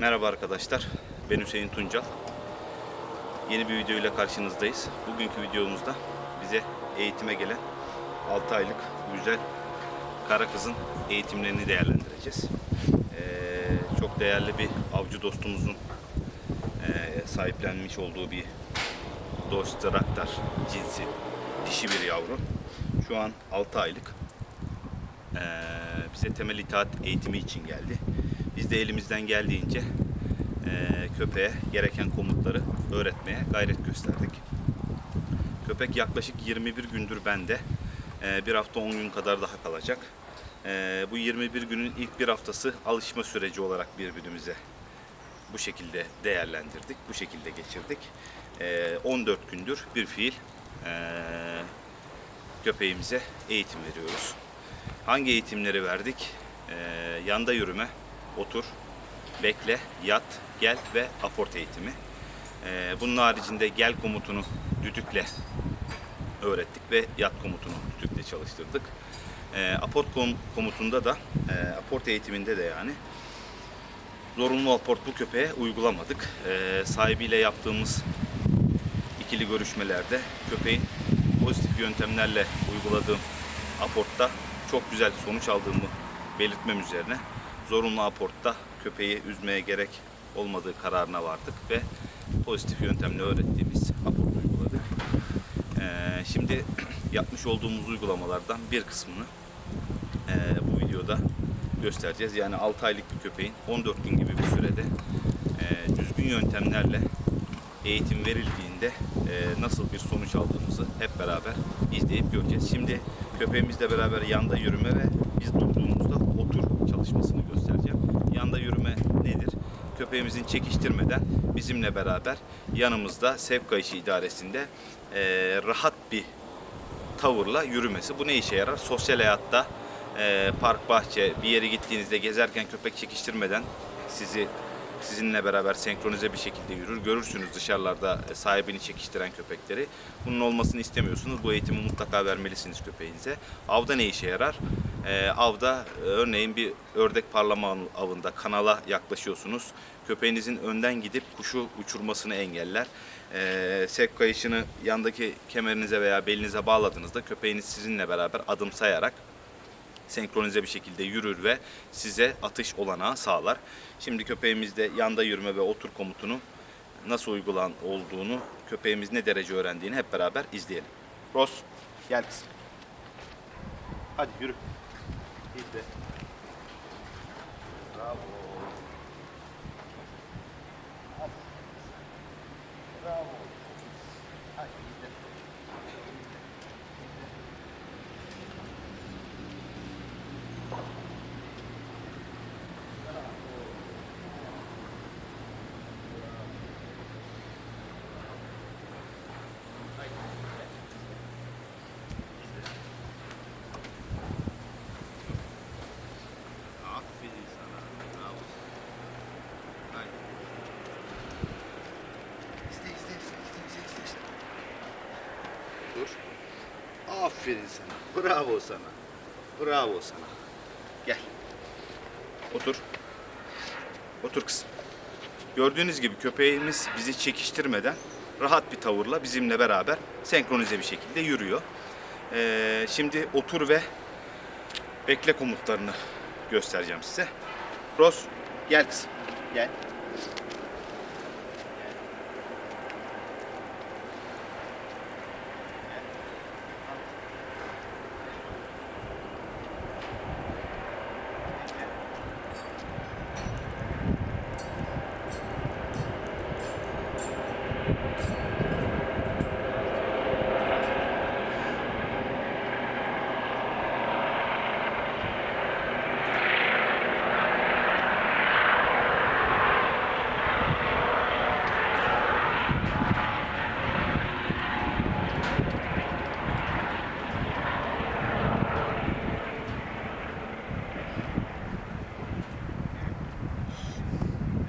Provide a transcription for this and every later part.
Merhaba arkadaşlar, ben Hüseyin Tuncal. Yeni bir video ile karşınızdayız. Bugünkü videomuzda bize eğitime gelen 6 aylık güzel kara kızın eğitimlerini değerlendireceğiz. Ee, çok değerli bir avcı dostumuzun e, sahiplenmiş olduğu bir Dost Raktar cinsi dişi bir yavru. Şu an 6 aylık. Ee, bize temel itaat eğitimi için geldi. Biz de elimizden geldiğince e, köpeğe gereken komutları öğretmeye gayret gösterdik. Köpek yaklaşık 21 gündür bende. Ee, bir hafta 10 gün kadar daha kalacak. Ee, bu 21 günün ilk bir haftası alışma süreci olarak birbirimize bu şekilde değerlendirdik, bu şekilde geçirdik. Ee, 14 gündür bir fiil köpeğimize eğitim veriyoruz. Hangi eğitimleri verdik? Yanda yürüme, otur, bekle, yat, gel ve aport eğitimi. Ee, bunun haricinde gel komutunu düdükle öğrettik ve yat komutunu düdükle çalıştırdık. Ee, aport kom- komutunda da, e, aport eğitiminde de yani zorunlu aport bu köpeğe uygulamadık. Ee, sahibiyle yaptığımız ikili görüşmelerde köpeğin pozitif yöntemlerle uyguladığım aportta çok güzel sonuç aldığımı belirtmem üzerine zorunlu aportta köpeği üzmeye gerek olmadığı kararına vardık ve pozitif yöntemle öğrettiğimiz aport uyguladık. Ee, şimdi yapmış olduğumuz uygulamalardan bir kısmını ee, bu videoda göstereceğiz. Yani 6 aylık bir köpeğin 14 gün gibi bir sürede e, düzgün yöntemlerle eğitim verildiğinde e, nasıl bir sonuç aldığımızı hep beraber izleyip göreceğiz. Şimdi köpeğimizle beraber yanda yürüme ve biz durduğumuzda otur çalışmasını. Yanda yürüme nedir? Köpeğimizin çekiştirmeden bizimle beraber yanımızda sevk kayışı idaresinde e, rahat bir tavırla yürümesi. Bu ne işe yarar? Sosyal hayatta e, park, bahçe, bir yere gittiğinizde gezerken köpek çekiştirmeden sizi sizinle beraber senkronize bir şekilde yürür. Görürsünüz dışarılarda e, sahibini çekiştiren köpekleri. Bunun olmasını istemiyorsunuz. Bu eğitimi mutlaka vermelisiniz köpeğinize. Avda ne işe yarar? E, avda e, örneğin bir ördek parlama avında kanala yaklaşıyorsunuz. Köpeğinizin önden gidip kuşu uçurmasını engeller. E, sevk kayışını yandaki kemerinize veya belinize bağladığınızda köpeğiniz sizinle beraber adım sayarak senkronize bir şekilde yürür ve size atış olanağı sağlar. Şimdi köpeğimizde yanda yürüme ve otur komutunu nasıl uygulan olduğunu, köpeğimiz ne derece öğrendiğini hep beraber izleyelim. Ross, gel kızım. Hadi yürü. Bravo. Bravo. Hadi git de. Aferin sana. Bravo. Haydi. İste, iste, iste, iste, iste, iste, iste. Dur. Aferin sana. Bravo sana. Bravo sana. Gel. Otur. Otur kızım. Gördüğünüz gibi köpeğimiz bizi çekiştirmeden rahat bir tavırla bizimle beraber senkronize bir şekilde yürüyor. Ee, şimdi otur ve bekle komutlarını göstereceğim size. Ros gel kızım. Gel.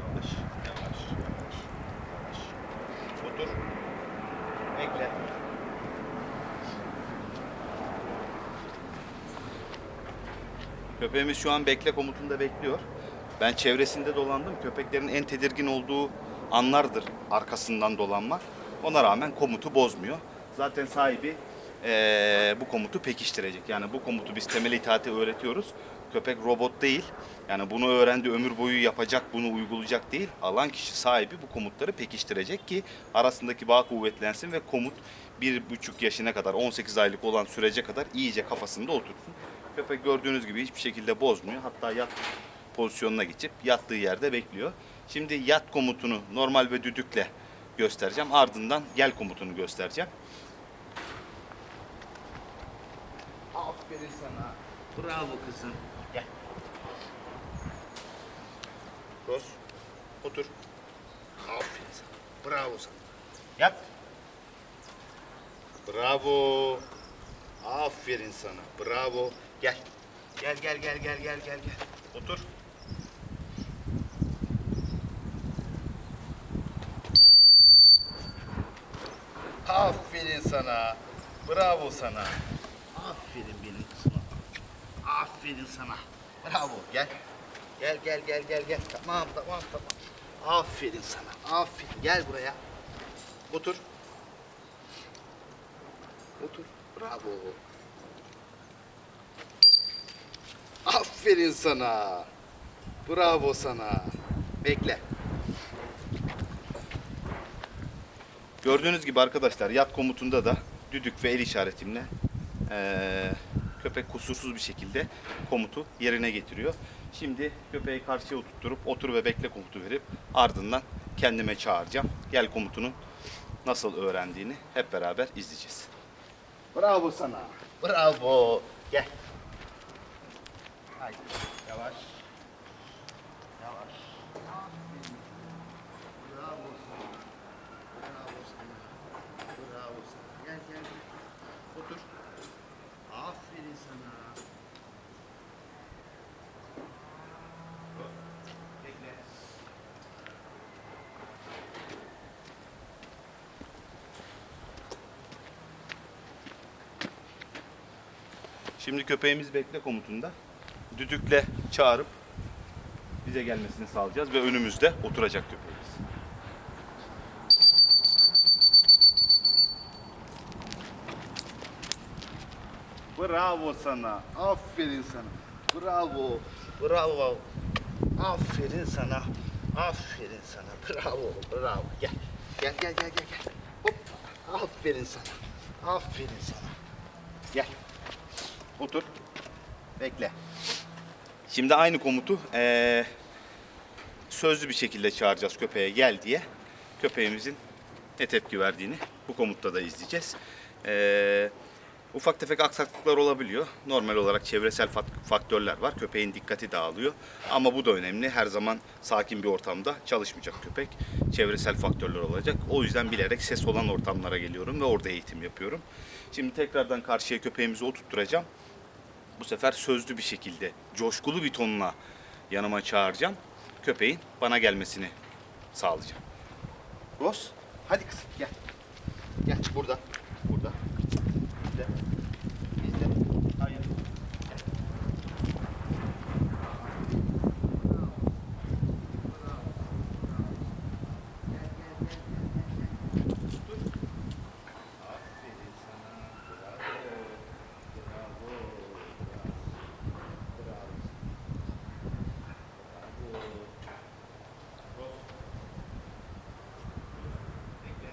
Yavaş, yavaş, yavaş, yavaş. Otur. Köpeğimiz şu an bekle komutunda bekliyor. Ben çevresinde dolandım. Köpeklerin en tedirgin olduğu anlardır arkasından dolanma. Ona rağmen komutu bozmuyor. Zaten sahibi eee, bu komutu pekiştirecek. Yani bu komutu biz temel itaati öğretiyoruz. Köpek robot değil. Yani bunu öğrendi ömür boyu yapacak, bunu uygulayacak değil. Alan kişi sahibi bu komutları pekiştirecek ki arasındaki bağ kuvvetlensin ve komut bir buçuk yaşına kadar 18 aylık olan sürece kadar iyice kafasında otursun. Köpek gördüğünüz gibi hiçbir şekilde bozmuyor. Hatta yat pozisyonuna geçip yattığı yerde bekliyor. Şimdi yat komutunu normal ve düdükle göstereceğim. Ardından gel komutunu göstereceğim. Aferin sana. Bravo kızım. Roz. Otur. Aferin sana. Bravo sana. Yat. Bravo. Aferin sana. Bravo. Gel. Gel gel gel gel gel gel gel. Otur. Aferin sana. Bravo sana. Aferin benim kızıma. Aferin sana. Bravo. Gel. Gel gel gel gel gel. Tamam tamam tamam. Aferin sana. Aferin. Gel buraya. Otur. Otur. Bravo. Aferin sana. Bravo sana. Bekle. Gördüğünüz gibi arkadaşlar yat komutunda da düdük ve el işaretimle eee, köpek kusursuz bir şekilde komutu yerine getiriyor. Şimdi köpeği karşıya oturtturup otur ve bekle komutu verip ardından kendime çağıracağım. Gel komutunun nasıl öğrendiğini hep beraber izleyeceğiz. Bravo sana. Bravo. Gel. Haydi. Yavaş. Yavaş. Bravo sana. Bravo sana. Bravo sana. Gel. gel. Otur. Aferin sana. Şimdi köpeğimiz bekle komutunda. Düdükle çağırıp bize gelmesini sağlayacağız ve önümüzde oturacak köpeğimiz. Bravo sana. Aferin sana. Bravo. Bravo. Aferin sana. Aferin sana. Bravo. Bravo. Gel. Gel gel gel gel. Hop. Aferin sana. Aferin sana. Gel. Otur. Bekle. Şimdi aynı komutu eee, sözlü bir şekilde çağıracağız köpeğe gel diye. Köpeğimizin ne tepki verdiğini bu komutta da izleyeceğiz. Eee, ufak tefek aksaklıklar olabiliyor. Normal olarak çevresel faktörler var. Köpeğin dikkati dağılıyor. Ama bu da önemli. Her zaman sakin bir ortamda çalışmayacak köpek. Çevresel faktörler olacak. O yüzden bilerek ses olan ortamlara geliyorum ve orada eğitim yapıyorum. Şimdi tekrardan karşıya köpeğimizi oturtturacağım bu sefer sözlü bir şekilde, coşkulu bir tonla yanıma çağıracağım. Köpeğin bana gelmesini sağlayacağım. Ross, hadi kızım gel. Gel burada, burada. Bizde. Hayır. Gel. Aferin sana. Bravo. Bravo. Bravo. Bravo. Ross. Bekle.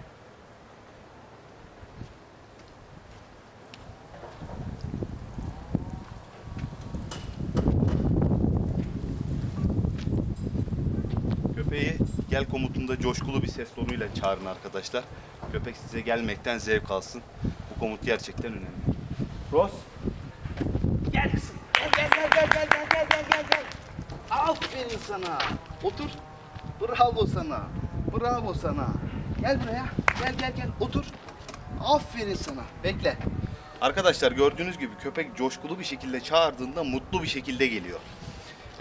Köpeği gel komutunda coşkulu bir ses tonuyla çağırın arkadaşlar. Köpek size gelmekten zevk alsın. Bu komut gerçekten önemli. Ross. Gel kızım. Gel gel gel gel gel gel gel gel gel. Aferin sana. Otur. Bravo sana. Bravo sana. Gel buraya. Gel gel gel. Otur. Aferin sana. Bekle. Arkadaşlar gördüğünüz gibi köpek coşkulu bir şekilde çağırdığında mutlu bir şekilde geliyor.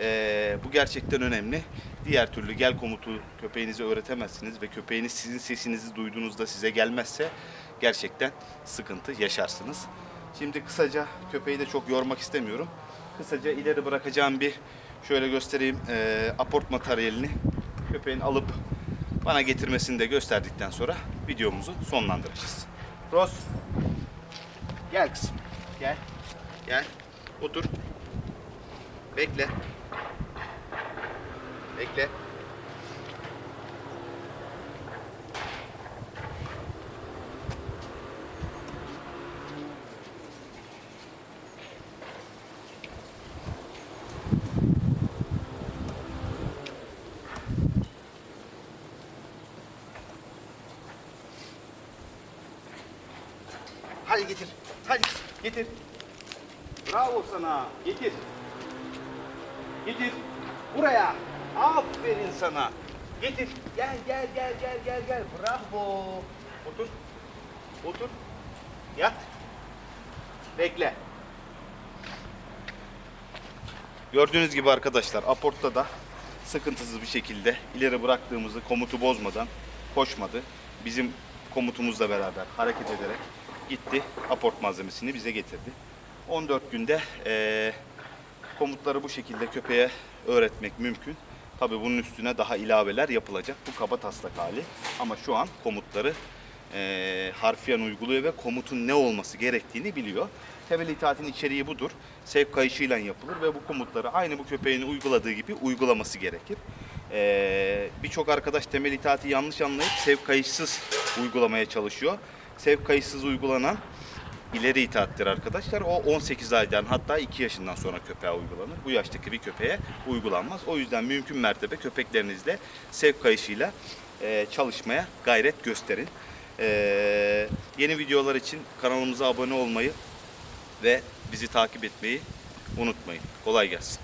Ee, bu gerçekten önemli. Diğer türlü gel komutu köpeğinize öğretemezsiniz ve köpeğiniz sizin sesinizi duyduğunuzda size gelmezse gerçekten sıkıntı yaşarsınız. Şimdi kısaca köpeği de çok yormak istemiyorum. Kısaca ileri bırakacağım bir Şöyle göstereyim. Ee, aport materyalini köpeğin alıp bana getirmesini de gösterdikten sonra videomuzu sonlandıracağız. Ros. Gel kızım. Gel. Gel. Otur. Bekle. Bekle. Hadi getir. Hadi getir. Bravo sana. Getir. Getir. Buraya. Aferin sana. Getir. Gel gel gel gel gel gel. Bravo. Otur. Otur. Yat. Bekle. Gördüğünüz gibi arkadaşlar aportta da sıkıntısız bir şekilde ileri bıraktığımızı komutu bozmadan koşmadı. Bizim komutumuzla beraber hareket ederek gitti aport malzemesini bize getirdi. 14 günde eee, komutları bu şekilde köpeğe öğretmek mümkün. Tabii bunun üstüne daha ilaveler yapılacak. Bu kaba taslak hali. Ama şu an komutları eee harfiyen uyguluyor ve komutun ne olması gerektiğini biliyor. Temel itaatin içeriği budur. Sevk kayışıyla yapılır ve bu komutları aynı bu köpeğin uyguladığı gibi uygulaması gerekir. Eee, Birçok arkadaş temel itaati yanlış anlayıp sevk kayışsız uygulamaya çalışıyor. Sevk kayışsız uygulanan ileri itaattir arkadaşlar. O 18 aydan hatta 2 yaşından sonra köpeğe uygulanır. Bu yaştaki bir köpeğe uygulanmaz. O yüzden mümkün mertebe köpeklerinizle sevk kayışıyla e, çalışmaya gayret gösterin. E, yeni videolar için kanalımıza abone olmayı ve bizi takip etmeyi unutmayın. Kolay gelsin.